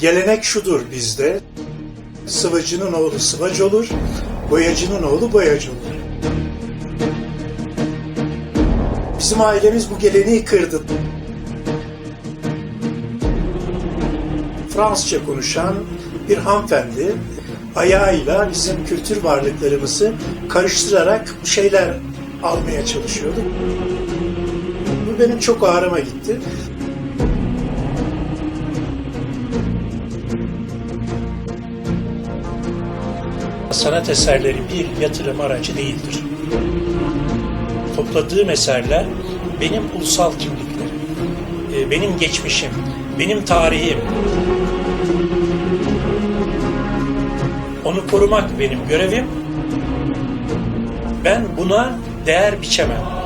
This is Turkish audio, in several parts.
Gelenek şudur bizde. Sıvacının oğlu sıvacı olur, boyacının oğlu boyacı olur. Bizim ailemiz bu geleneği kırdı. Fransızca konuşan bir hanımefendi ayağıyla bizim kültür varlıklarımızı karıştırarak şeyler almaya çalışıyordu. Bu benim çok ağrıma gitti. Sanat eserleri bir yatırım aracı değildir. Topladığım eserler benim ulusal kimliklerim, e, benim geçmişim, benim tarihim. Onu korumak benim görevim. Ben buna değer biçemem.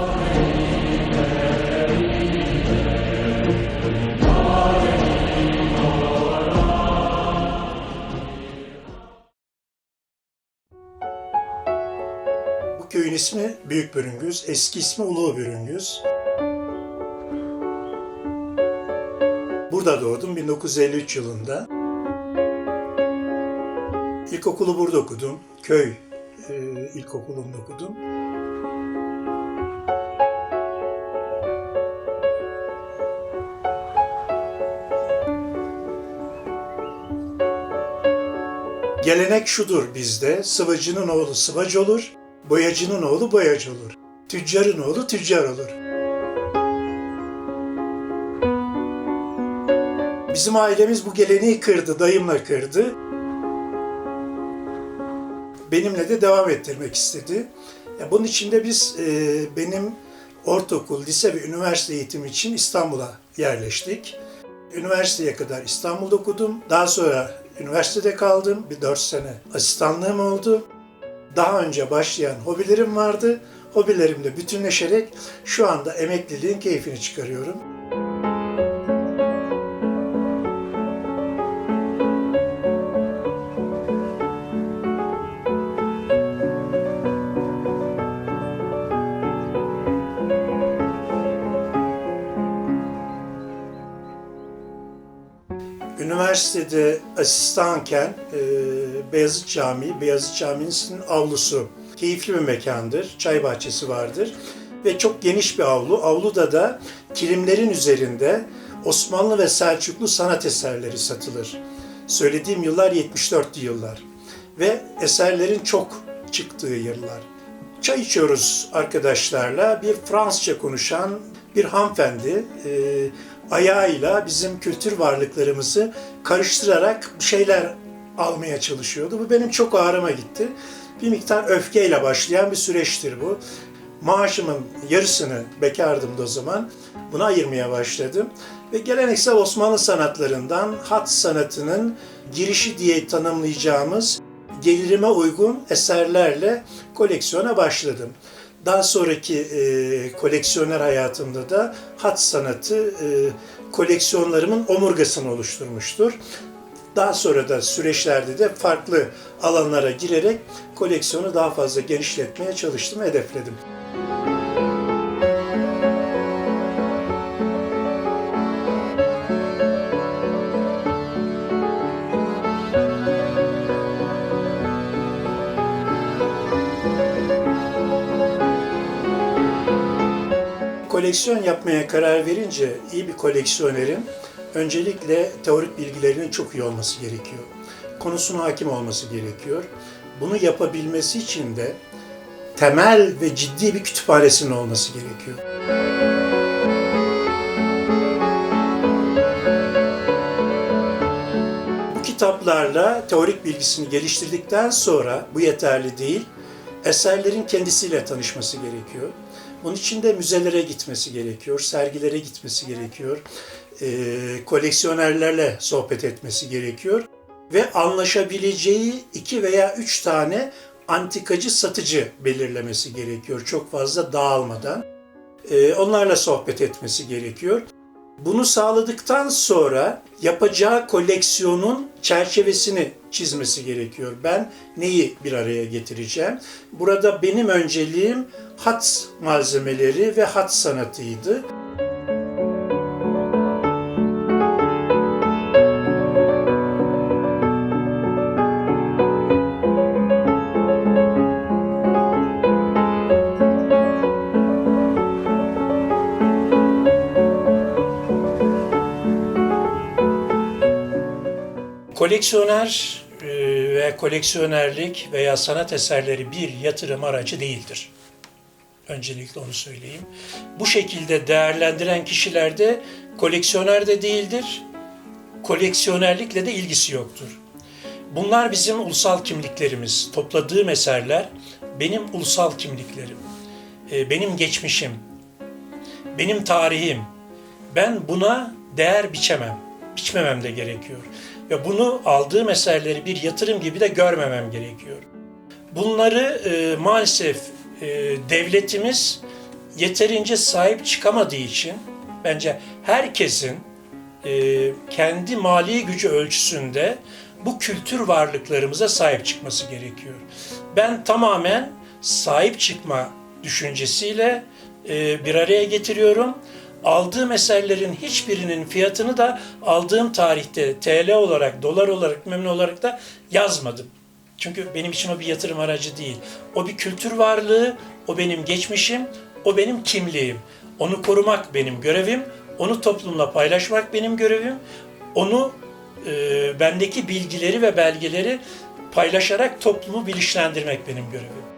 Köyün ismi Büyük Bürüngüz, eski ismi Ulu Bürüngüz. Burada doğdum 1953 yılında. İlkokulu burada okudum. Köy e, ilkokulunda okudum. Gelenek şudur bizde. Sıvacının oğlu sıvacı olur, boyacının oğlu boyacı olur. Tüccarın oğlu tüccar olur. Bizim ailemiz bu geleneği kırdı, dayımla kırdı. Benimle de devam ettirmek istedi. Ya bunun için de biz e, benim ortaokul, lise ve üniversite eğitimi için İstanbul'a yerleştik. Üniversiteye kadar İstanbul'da okudum. Daha sonra üniversitede kaldım. Bir dört sene asistanlığım oldu. Daha önce başlayan hobilerim vardı. Hobilerimle bütünleşerek şu anda emekliliğin keyfini çıkarıyorum. Üniversitede asistanken e, Beyazıt Camii, Beyazıt Camii'nin avlusu keyifli bir mekandır. Çay bahçesi vardır ve çok geniş bir avlu. Avluda da kilimlerin üzerinde Osmanlı ve Selçuklu sanat eserleri satılır. Söylediğim yıllar 74'lü yıllar ve eserlerin çok çıktığı yıllar. Çay içiyoruz arkadaşlarla. Bir Fransızca konuşan bir hanımefendi e, ayağıyla bizim kültür varlıklarımızı karıştırarak bir şeyler almaya çalışıyordu. Bu benim çok ağrıma gitti. Bir miktar öfkeyle başlayan bir süreçtir bu. Maaşımın yarısını bekardım da o zaman. Buna ayırmaya başladım. Ve geleneksel Osmanlı sanatlarından hat sanatının girişi diye tanımlayacağımız gelirime uygun eserlerle koleksiyona başladım. Daha sonraki e, koleksiyoner hayatımda da hat sanatı e, koleksiyonlarımın omurgasını oluşturmuştur. Daha sonra da süreçlerde de farklı alanlara girerek koleksiyonu daha fazla genişletmeye çalıştım, hedefledim. Koleksiyon yapmaya karar verince iyi bir koleksiyonerin öncelikle teorik bilgilerinin çok iyi olması gerekiyor. Konusuna hakim olması gerekiyor. Bunu yapabilmesi için de temel ve ciddi bir kütüphanesinin olması gerekiyor. Bu kitaplarla teorik bilgisini geliştirdikten sonra bu yeterli değil, eserlerin kendisiyle tanışması gerekiyor. Bunun için de müzelere gitmesi gerekiyor, sergilere gitmesi gerekiyor, e, koleksiyonerlerle sohbet etmesi gerekiyor ve anlaşabileceği iki veya üç tane antikacı satıcı belirlemesi gerekiyor çok fazla dağılmadan. E, onlarla sohbet etmesi gerekiyor. Bunu sağladıktan sonra yapacağı koleksiyonun çerçevesini çizmesi gerekiyor. Ben neyi bir araya getireceğim? Burada benim önceliğim hat malzemeleri ve hat sanatıydı. Koleksiyoner e, ve koleksiyonerlik veya sanat eserleri bir yatırım aracı değildir. Öncelikle onu söyleyeyim. Bu şekilde değerlendiren kişiler de koleksiyoner de değildir, koleksiyonerlikle de ilgisi yoktur. Bunlar bizim ulusal kimliklerimiz. Topladığım eserler benim ulusal kimliklerim. E, Benim geçmişim, benim tarihim. Ben buna değer biçemem. Biçmemem de gerekiyor. Ve bunu aldığım eserleri bir yatırım gibi de görmemem gerekiyor. Bunları e, maalesef e, devletimiz yeterince sahip çıkamadığı için bence herkesin e, kendi mali gücü ölçüsünde bu kültür varlıklarımıza sahip çıkması gerekiyor. Ben tamamen sahip çıkma düşüncesiyle e, bir araya getiriyorum. Aldığım eserlerin hiçbirinin fiyatını da aldığım tarihte TL olarak, dolar olarak, memnun olarak da yazmadım. Çünkü benim için o bir yatırım aracı değil. O bir kültür varlığı, o benim geçmişim, o benim kimliğim. Onu korumak benim görevim, onu toplumla paylaşmak benim görevim. Onu e, bendeki bilgileri ve belgeleri paylaşarak toplumu bilinçlendirmek benim görevim.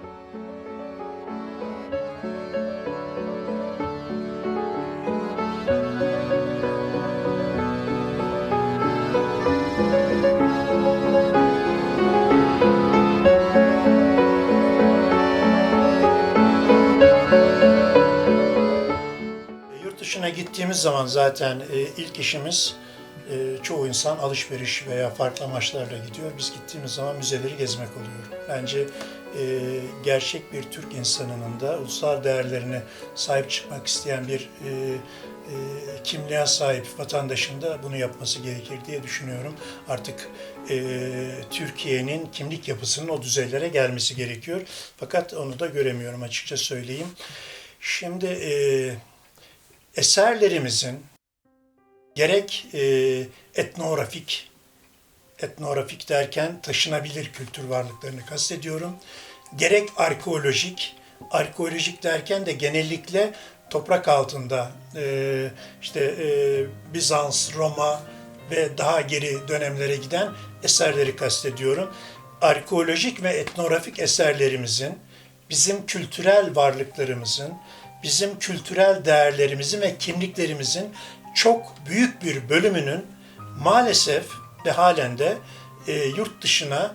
Gittiğimiz zaman zaten e, ilk işimiz e, çoğu insan alışveriş veya farklı amaçlarla gidiyor. Biz gittiğimiz zaman müzeleri gezmek oluyor. Bence e, gerçek bir Türk insanının da ulusal değerlerine sahip çıkmak isteyen bir e, e, kimliğe sahip vatandaşın da bunu yapması gerekir diye düşünüyorum. Artık e, Türkiye'nin kimlik yapısının o düzeylere gelmesi gerekiyor. Fakat onu da göremiyorum açıkça söyleyeyim. Şimdi e, eserlerimizin gerek e, etnografik, etnografik derken taşınabilir kültür varlıklarını kastediyorum, gerek arkeolojik, arkeolojik derken de genellikle toprak altında e, işte e, Bizans, Roma ve daha geri dönemlere giden eserleri kastediyorum. Arkeolojik ve etnografik eserlerimizin bizim kültürel varlıklarımızın, bizim kültürel değerlerimizin ve kimliklerimizin çok büyük bir bölümünün maalesef ve halen de e, yurt dışına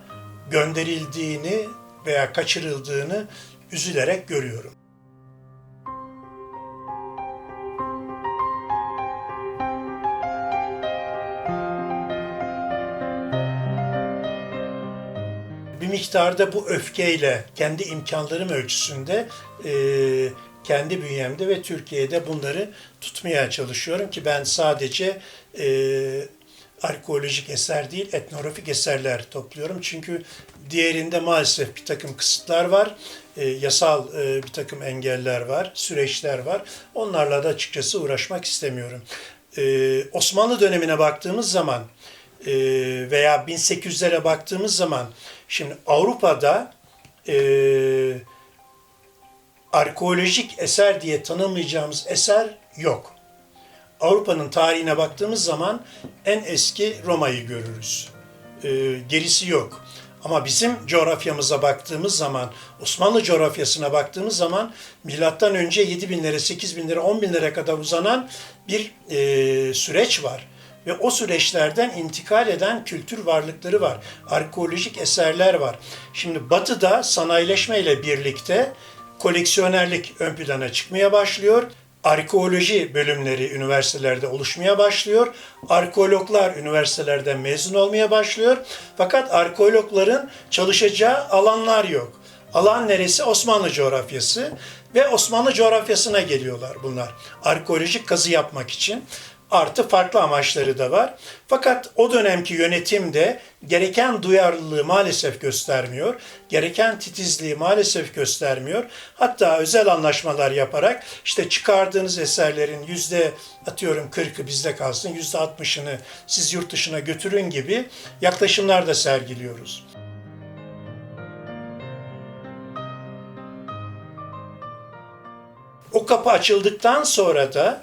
gönderildiğini veya kaçırıldığını üzülerek görüyorum. bir miktarda bu öfkeyle kendi imkanlarım ölçüsünde e, kendi bünyemde ve Türkiye'de bunları tutmaya çalışıyorum ki ben sadece e, arkeolojik eser değil etnografik eserler topluyorum. Çünkü diğerinde maalesef bir takım kısıtlar var, e, yasal e, bir takım engeller var, süreçler var. Onlarla da açıkçası uğraşmak istemiyorum. E, Osmanlı dönemine baktığımız zaman e, veya 1800'lere baktığımız zaman şimdi Avrupa'da e, arkeolojik eser diye tanımlayacağımız eser yok. Avrupa'nın tarihine baktığımız zaman en eski Roma'yı görürüz. E, gerisi yok. Ama bizim coğrafyamıza baktığımız zaman, Osmanlı coğrafyasına baktığımız zaman milattan önce 7000'lere, 8000'lere, 10.000'lere kadar uzanan bir e, süreç var. Ve o süreçlerden intikal eden kültür varlıkları var. Arkeolojik eserler var. Şimdi Batı'da sanayileşme ile birlikte koleksiyonerlik ön plana çıkmaya başlıyor. Arkeoloji bölümleri üniversitelerde oluşmaya başlıyor. Arkeologlar üniversitelerden mezun olmaya başlıyor. Fakat arkeologların çalışacağı alanlar yok. Alan neresi? Osmanlı coğrafyası ve Osmanlı coğrafyasına geliyorlar bunlar. Arkeolojik kazı yapmak için artı farklı amaçları da var. Fakat o dönemki yönetim de gereken duyarlılığı maalesef göstermiyor. Gereken titizliği maalesef göstermiyor. Hatta özel anlaşmalar yaparak işte çıkardığınız eserlerin yüzde atıyorum 40'ı bizde kalsın, yüzde 60'ını siz yurt dışına götürün gibi yaklaşımlar da sergiliyoruz. O kapı açıldıktan sonra da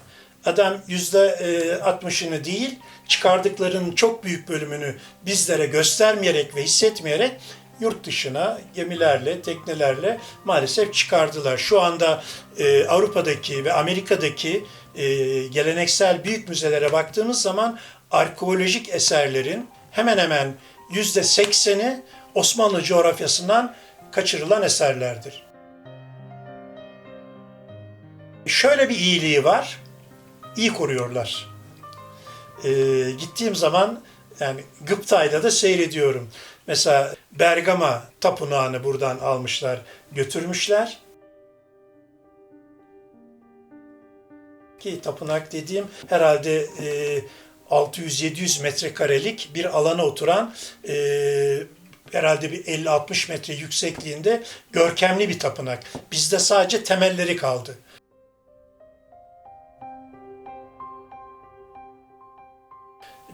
Adam yüzde e, 60'ını değil, çıkardıklarının çok büyük bölümünü bizlere göstermeyerek ve hissetmeyerek yurt dışına gemilerle, teknelerle maalesef çıkardılar. Şu anda e, Avrupa'daki ve Amerika'daki e, geleneksel büyük müzelere baktığımız zaman arkeolojik eserlerin hemen hemen yüzde sekseni Osmanlı coğrafyasından kaçırılan eserlerdir. Şöyle bir iyiliği var, iyi koruyorlar. Ee, gittiğim zaman yani Gıptay'da da seyrediyorum. Mesela Bergama tapınağını buradan almışlar, götürmüşler. Ki tapınak dediğim herhalde e, 600-700 metrekarelik bir alana oturan e, herhalde bir 50-60 metre yüksekliğinde görkemli bir tapınak. Bizde sadece temelleri kaldı.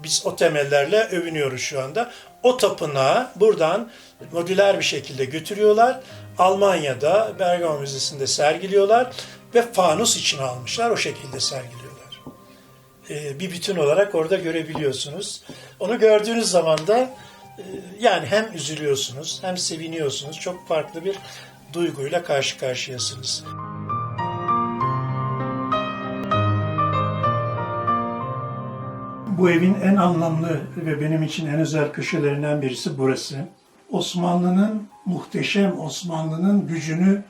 Biz o temellerle övünüyoruz şu anda. O tapınağı buradan modüler bir şekilde götürüyorlar. Almanya'da Bergama Müzesi'nde sergiliyorlar ve fanus için almışlar. O şekilde sergiliyorlar. Ee, bir bütün olarak orada görebiliyorsunuz. Onu gördüğünüz zaman da e, yani hem üzülüyorsunuz hem seviniyorsunuz. Çok farklı bir duyguyla karşı karşıyasınız. Bu evin en anlamlı ve benim için en özel köşelerinden birisi burası. Osmanlı'nın, muhteşem Osmanlı'nın gücünü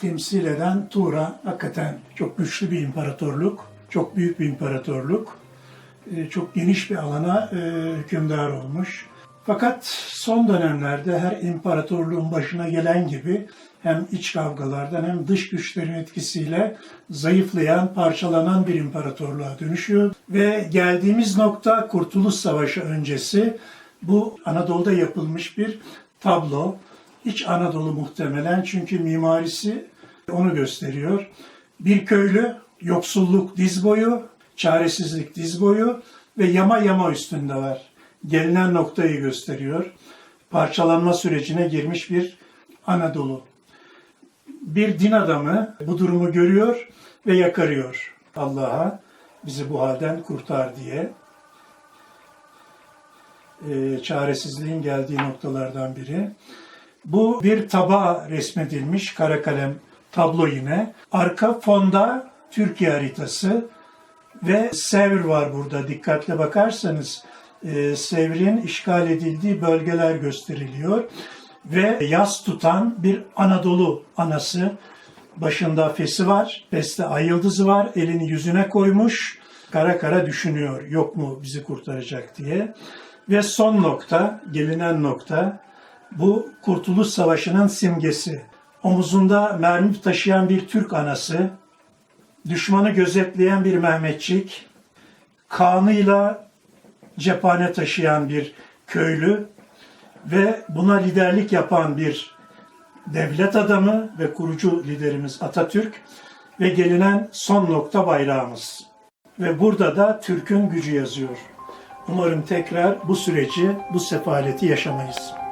temsil eden Tuğra hakikaten çok güçlü bir imparatorluk, çok büyük bir imparatorluk. Ee, Çok geniş bir alana e, hükümdar olmuş. Fakat son dönemlerde her imparatorluğun başına gelen gibi hem iç kavgalardan hem dış güçlerin etkisiyle zayıflayan, parçalanan bir imparatorluğa dönüşüyor. Ve geldiğimiz nokta Kurtuluş Savaşı öncesi bu Anadolu'da yapılmış bir tablo. İç Anadolu muhtemelen çünkü mimarisi onu gösteriyor. Bir köylü yoksulluk diz boyu, çaresizlik diz boyu ve yama yama üstünde var. Gelinen noktayı gösteriyor. Parçalanma sürecine girmiş bir Anadolu. Bir din adamı bu durumu görüyor ve yakarıyor Allah'a bizi bu halden kurtar diye. Ee, çaresizliğin geldiği noktalardan biri. Bu bir tabağa resmedilmiş kara kalem tablo yine. Arka fonda Türkiye haritası ve Sevr var burada. Dikkatle bakarsanız e, Sevr'in işgal edildiği bölgeler gösteriliyor. Ve yas tutan bir Anadolu anası. Başında fesi var, feste ay yıldızı var, elini yüzüne koymuş. Kara kara düşünüyor, yok mu bizi kurtaracak diye. Ve son nokta, gelinen nokta, bu Kurtuluş Savaşı'nın simgesi. Omuzunda mermi taşıyan bir Türk anası, düşmanı gözetleyen bir Mehmetçik, kanıyla cephane taşıyan bir köylü ve buna liderlik yapan bir devlet adamı ve kurucu liderimiz Atatürk ve gelinen son nokta bayrağımız. Ve burada da Türk'ün gücü yazıyor. Umarım tekrar bu süreci, bu sefaleti yaşamayız.